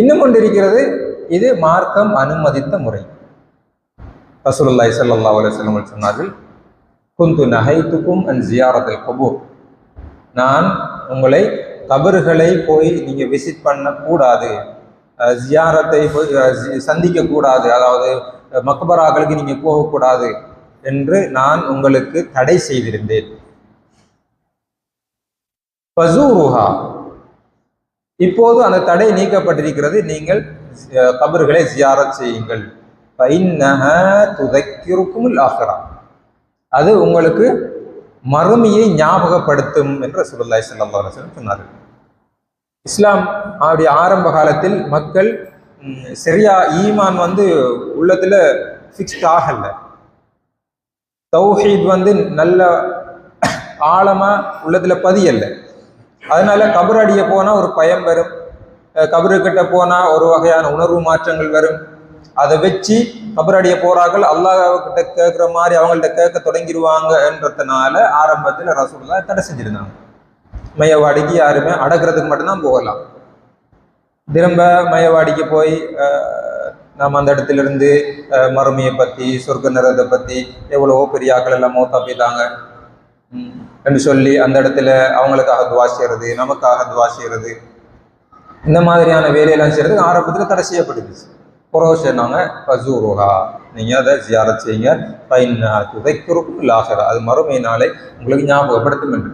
இன்னும் கொண்டிருக்கிறது இது மார்க்கம் அனுமதித்த முறை. ரசூலுல்லாய் சல்லா அலைஹி சொன்னார்கள் குந்து நகைத்துக்கும் அன் ஜியாரத்தில் கபூர். நான் உங்களை கபறுகளை போய் நீங்கள் விசிட் பண்ணக்கூடாது ஜியாரத்தை போய் சந்திக்கக்கூடாது சந்திக்க கூடாது அதாவது மக்பராக்களுக்கு நீங்கள் போகக்கூடாது என்று நான் உங்களுக்கு தடை செய்திருந்தேன். பசூருஹா இப்போது அந்த தடை நீக்கப்பட்டிருக்கிறது. நீங்கள் கபர்களை ஜியாரத் செய்யுங்கள். துதைக்கிருக்கும் துதக்கிருக்குமுல் அது உங்களுக்கு மறுமையை ஞாபகப்படுத்தும் என்று ரசூலுல்லாய் சல்லா அலுவலம் சொன்னார்கள் இஸ்லாம் அவருடைய ஆரம்ப காலத்தில் மக்கள் சரியா ஈமான் வந்து உள்ளத்தில் ஃபிக்ஸ்ட் ஆகலை. தௌஹீத் வந்து நல்ல ஆழமா உள்ளத்தில் பதியல்ல அதனால கபர் அடிய போனால் ஒரு பயம் வரும். கபருக்கிட்ட கபரு கிட்ட ஒரு வகையான உணர்வு மாற்றங்கள் வரும். அதை வச்சு கபர் அடிய போறார்கள் அல்லாஹ் கிட்ட கேட்குற மாதிரி அவங்கள்ட்ட கேட்க தொடங்கிடுவாங்க என்றதுனால ஆரம்பத்தில் ரசூல்லா தடை செஞ்சிருந்தாங்க. மையவாடிக்கு யாருமே அடக்கிறதுக்கு மட்டும்தான் போகலாம். திரும்ப மையவாடிக்கு போய் நாம் நம்ம அந்த இடத்துல இருந்து மறுமையை பத்தி சொர்க்க நிறத்தை பத்தி எவ்வளவோ பெரிய ஆக்கள் எல்லாம் மௌத்தா போயிட்டாங்க. என்று சொல்லி அந்த இடத்துல அவங்களுக்காக துவா செய்யறது நமக்காக துவா செய்யறது. இந்த மாதிரியான வேலையெல்லாம் செய்யறதுக்கு ஆரம்பத்தில் தடை செய்யப்பட்டுச்சு. புறவு சொன்னாங்க ஃபசூருஹா நீங்கள் அதை ஜியாரத் செய்யுங்க. பைன் துதைக்குறுக்கும் லாகரா அது மறுமை நாளை உங்களுக்கு ஞாபகப்படுத்தும் என்று.